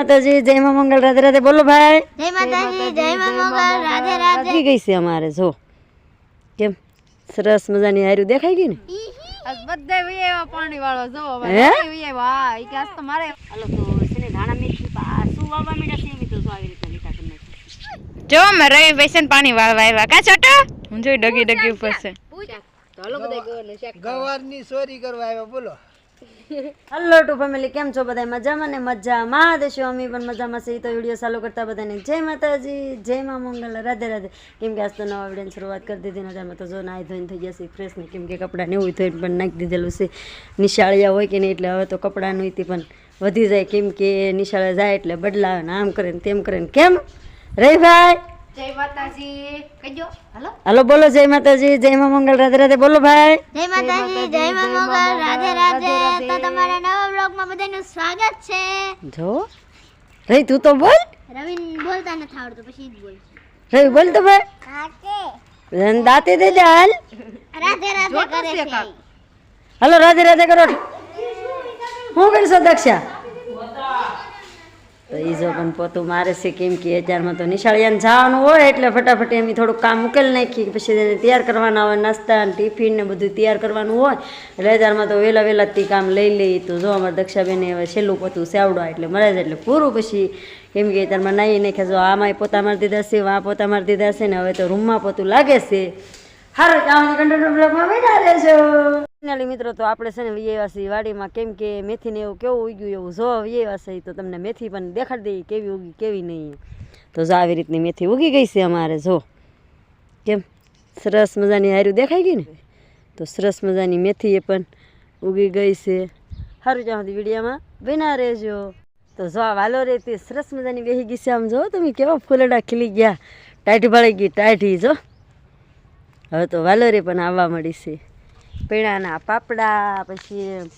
માતાજી જય માં મંગળ રાધે રાધે બોલો ભાઈ. જય માતાજી જય મા મંગલ રાધે રાધે. થઈ ગઈ છે અમારે જો. કેમ? સરસ મજાની હાર્યું દેખાઈ ગઈ ને? બધા વિયેવા પાણી વાળો જો હે? વિયેવા ઈ કે આજ તો મારે હાલો તો છે ધાણા મીઠી પાસું વાવવા માંડ્યા છે? તો જો આવી રીતે લીટા જો મે રવિ બેસન પાણી વાળવા આવ્યા. કા છોટો? હું જોઈ ડગી ડગી ઉપર છે. તો હાલો બધા ગવારની ચોરી કરવા આવ્યા બોલો. હલો ટુ ફેમિલી કેમ છો બધા મજામાં ને મજામાં દેશો અમે પણ મજામાં છે તો વીડિયો ચાલુ કરતા બધાને જય માતાજી, જય મા મંગલ, રાધે રાધે. કેમ કે આજ તો નવા વિડીયોની શરૂઆત કરી દીધી ને અત્યારમાં તો જો નાહી ધોઈને થઈ જશે ફ્રેશ ને. કેમ કે કપડાં ને એવું ધોઈને પણ નાખી દીધેલું છે. નિશાળિયા હોય કે નહીં એટલે હવે તો કપડાનું ઈથી પણ વધી જાય. કેમ કે નિશાળે જાય એટલે બદલાવે ને આમ કરે ને તેમ કરે ને. કેમ? રે ભાઈ? જય માતાજી. કહેજો. હાલો. હાલો બોલો જય માતાજી જય મા મંગલ રાધે રાધે બોલો ભાઈ. જય માતાજી જય મા મંગલ રાધે રાધે તો તમારા નવા બ્લોગમાં બધાનું સ્વાગત છે. જો. રહી તું તો બોલ. રવિન બોલતા ન આવડતું પછી જ બોલ. રહી બોલ તો ભાઈ. રન દાતે દે દે હાલ. રાધે રાધે કરે છે. હલો રાધે રાધે કરો. હું કરશો દક્ષા? તો એ જો પણ પોતું મારે છે કેમ કે અત્યારમાં તો નિશાળિયાને જવાનું હોય એટલે ફટાફટ એમ થોડુંક કામ ઉકેલ નાખી પછી એને તૈયાર કરવાના હોય, નાસ્તા અને ટિફિન ને બધું તૈયાર કરવાનું હોય. એટલે અત્યારમાં તો વહેલા વહેલા તે કામ લઈ લઈ તો જો અમારે દક્ષાબેને હવે છેલ્લું પોતું સેવડો એટલે મળે એટલે પૂરું પછી કેમ કે અત્યારમાં નાહી નાખ્યા જો આમાંય પોતા મારી દીધા છે આ પોતા મારી દીધા છે ને હવે તો રૂમમાં પોતું લાગે છે. હારું ત્યાં કંટ્રોલ બેઠા રહેશો ફાઇનલી મિત્રો, તો આપણે છે ને વિયેવાસી વાડીમાં કેમ કે મેથીને એવું કેવું ઉગ્યું એવું. જો વિયેવાસી તો તમને મેથી પણ દેખાડી દઈએ કેવી ઉગી, કેવી નહીં તો જો આવી રીતની મેથી ઉગી ગઈ છે અમારે, જો. કેમ? સરસ મજાની હારું દેખાઈ ગઈ ને? તો સરસ મજાની મેથી એ પણ ઉગી ગઈ છે. સારું ત્યાં સુધી વિડીયામાં બના રહેજો. તો જો આ વાલો રેતી સરસ મજાની બેહી ગઈ છે આમ, જો તમે કેવા ફૂલડા ખીલી ગયા. ટાઈટ ભળી ગઈ ટાઈટી જો. હવે તો વાલોરે પણ આવવા મળી છે. પીણાના પાપડા, પછી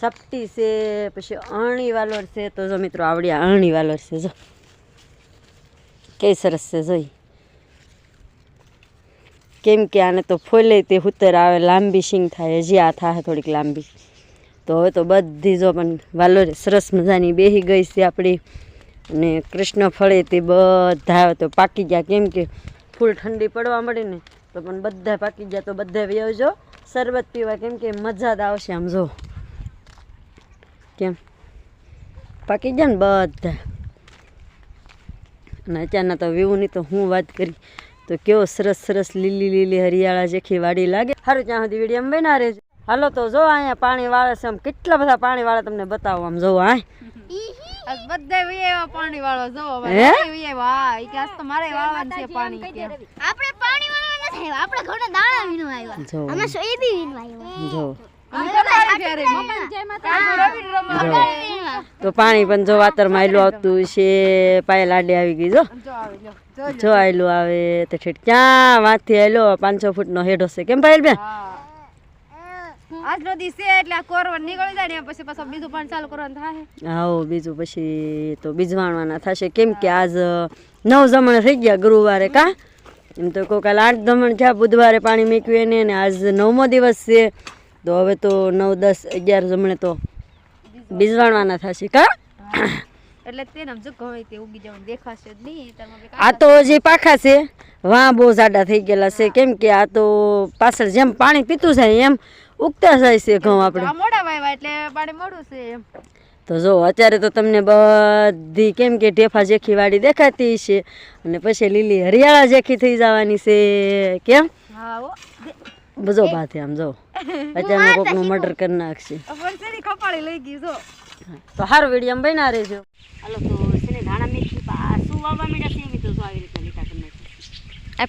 સપટી છે, પછી અણી વાલોર છે. તો જો મિત્રો આવડ્યા અણી વાલોર છે જો. કઈ સરસ છે જોઈ. કેમ કે આને તો ફોલે તે હુતર આવે, લાંબી શીંગ થાય, હજી આ થાય થોડીક લાંબી. તો હવે તો બધી જો પણ વાલોરે સરસ મજાની બેહી ગઈ છે આપણી અને કૃષ્ણ ફળે તે બધા આવે તો પાકી ગયા. કેમ કે ફૂલ ઠંડી પડવા મળે ને, તો પણ બધા પાકી ગયા. તો બધા વ્યવજો શરબત પીવા કેમ કે મજા જ આવશે આમ જો. કેમ? પાકી જાય ને બધા. અને અત્યારના તો વ્યૂની તો હું વાત કરી તો કેવો સરસ સરસ લીલી લીલી હરિયાળા જેખી વાડી લાગે. સારું ત્યાં સુધી વીડિયો બના રહેજો. હાલો તો જો અહીંયા પાણી વાળે છે આમ કેટલા બધા પાણી વાળા તમને બતાવો આમ જો આ બધા પાણી વાળો જો હે? વિયેવા ઈ કે આજ તો મારે વાળવાનું છે પાણી આપણે આવ્યા આપણે ઘણા દાણા વીણવા આવ્યા. જો. અમે સોયાબી વીણવા આવ્યા. જો. તો પાણી પણ જો વાતરમાં આયલું આવતું છે. પાયે લાડી આવી ગઈ જો. જો આયલું આવે તો ઠેઠ ક્યાં વાંચી આયલો? પાંચસો ફૂટનો હેડો છે કેમ પાયલ બેન? આજનો દિવસ એટલે આ કોરવડ નીકળી જાય ને પછી પાછું બીજું પાણી ચાલુ કરવાનું થાય આવો બીજું પછી તો બીજવાણવાના થશે. કેમ કે આજ નવ જમણ થઈ ગયા ગુરુવારે કા? એમ તો કોઈ કાલે આઠ ધમણ છે બુધવારે પાણી મૂક્યું એને અને આજ નવમો દિવસ છે. તો હવે તો નવ દસ અગિયાર જમણે તો બીજવાણવાના થશે કા? તે જ આ તો હજી પાખા છે વાં બહુ જાડા થઈ ગયેલા છે. કેમ કે આ તો પાછળ જેમ પાણી પીતું જાય એમ ઉગતા જાય છે ઘઉં આપણે. મોડા વાયવા એટલે પાણી મોડું છે એમ. તો જો અત્યારે તો તમને બધી કેમ કે ઢેફા જેખી વાડી દેખાતી છે અને પછી લીલી હરિયાળા જેખી થઈ જવાની છે કેમ? બજો ભાથે આમ જો. અત્યારે કોકનું મર્ડર કરી નાખશે. વરસેની કપાળી લઈ ગઈ જો. તો સારો વીડિયો બન્યા રહેજો. હાલો તો છે ને ધાણા મેથી પા શું વાવવા માંડ્યા છે? એમ તો જો આવી રીતે લીટા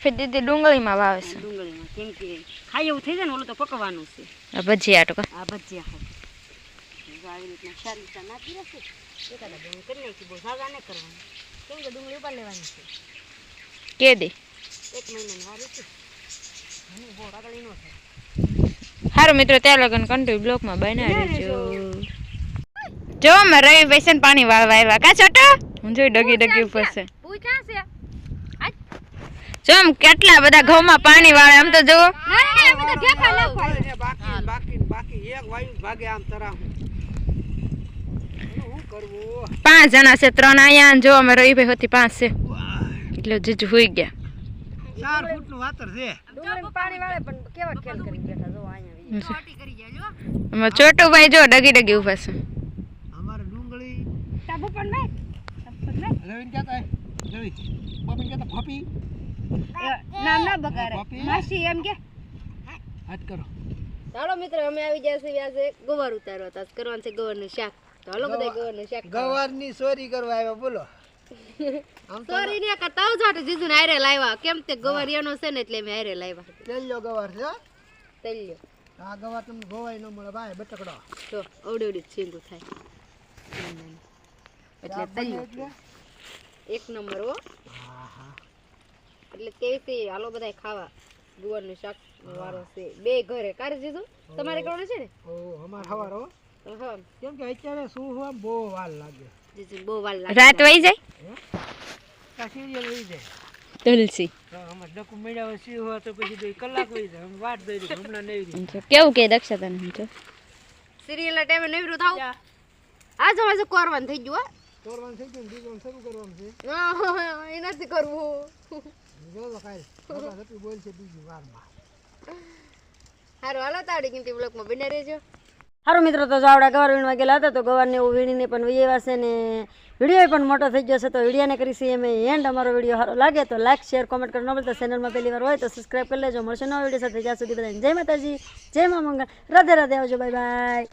કરી દીદી ડુંગળીમાં વાવે છે. ડુંગળીમાં કેમ કે ખાઈ એવું થઈ જાય ને ઓલું તો પકવાનું છે. ભજીયા ટકા આ ભજીયા જો આવી રીતના ચાર લીટા નાખી રહેશે એકાદા બેન કરી નાખી બહુ સાદા નહીં કરવાની. કેમ કે ડુંગળી ઉપર લેવાની છે. કે દે? એક મહિનાની વાર છે. મને બહુ રાગડી ન થાય. સારું મિત્રો ત્યાં લગન કંટ્રી બ્લોકમાં બના રહેજો જો. અમે રવિ બેસન પાણી વાળવા આવ્યા. કા છોટો? હું જોઈ ડગી ડગી ઉપર છે. જો આમ કેટલા બધા ઘઉંમાં પાણી વાળે આમ તો જુઓ. બાકી બાકી બાકી એક વાયુ ભાગે આમ તરા પાંચ જણા છે ત્રણ અહીંયા અને જો અમે રવિભાઈ હોતી પાંચ છે એટલે જીજુ હુઈ ગયા ચાર ફૂટનું વાતર છે પાણી વાળે પણ કેવા ખેલ કરી બેઠા જો અહીંયા એમાં છોટુભાઈ જો ડગી ડગી ઊભા છે અમારે ડુંગળી રવિન કહેતા રવિ પપ્પી કહેતા પપ્પી નામ ના બગાડે પપ્પી માસી એમ કે હાથ કરો ચાલો મિત્રો અમે આવી ગયા છીએ આજે ગોવાર ઉતારવા. હતા કરવાનું છે ગોવારનું શાક. તો હાલો બધા ગોવારનું શાક ગવારની ચોરી કરવા આવ્યા બોલો. સોરી ને કરતા જાટે જીજુ ને આરે લાવ્યા. કેમ તે ગવર એનો છે ને એટલે મે આરે લાવ્યા. તેલ્યો ગવાર છે તેલ્યો આ ગવર તમને ગોવાય ન મળે ભાઈ બટકડો. તો ઓડી ઓડી છીંગું થાય. એટલે તેલ્યો એક નંબર હો. એટલે કેવી છે હાલો બધા ખાવા. ગુવારનું શાક વારો છે. બે ઘરે. કારે જીજુ? તમારે કરવાનું છે ને? ઓ અમાર હવાર કેમ કે અત્યારે શું હોય બહુ વાર લાગે. બહુ વાર લાગે. રાત વહી જાય? સિરિયલ વહી જાય. તુલસી. કેવું કે દક્ષતા ને સિરિયલ ટાઈમે નવરું થાવ? આજ અમારે કોરવાનું થઈ ગયું તોડવાનું થઈ ગયું બીજું શરૂ કરવાનું છે. હા એ નથી કરવું. મોટા સપી બોલ છે બીજી વારમાં. સારું હાલો તાવડી કિંમતી બ્લોકમાં બને રહેજો. સારું મિત્રો, તો જો આવડા ગવાર વીણવા ગયેલા હતા, તો ગવારને એવું વીણીને પણ વૈયા છે ને વીડિયો પણ મોટો થઈ ગયો છે, તો વિડીયાને કરીશી એમ એન્ડ અમારો વીડિયો સારો લાગે તો લાઈક શેર કોમેન્ટ કરો ન બોલતા ચેનલમાં પહેલી વાર હોય તો સબસ્ક્રાઈબ કરી લેજો. મળશે નવા વીડિયો સાથે. જ્યાં સુધી બધાને જય માતાજી, જય મા મંગળ રાધે રાધે આવજો. Bye bye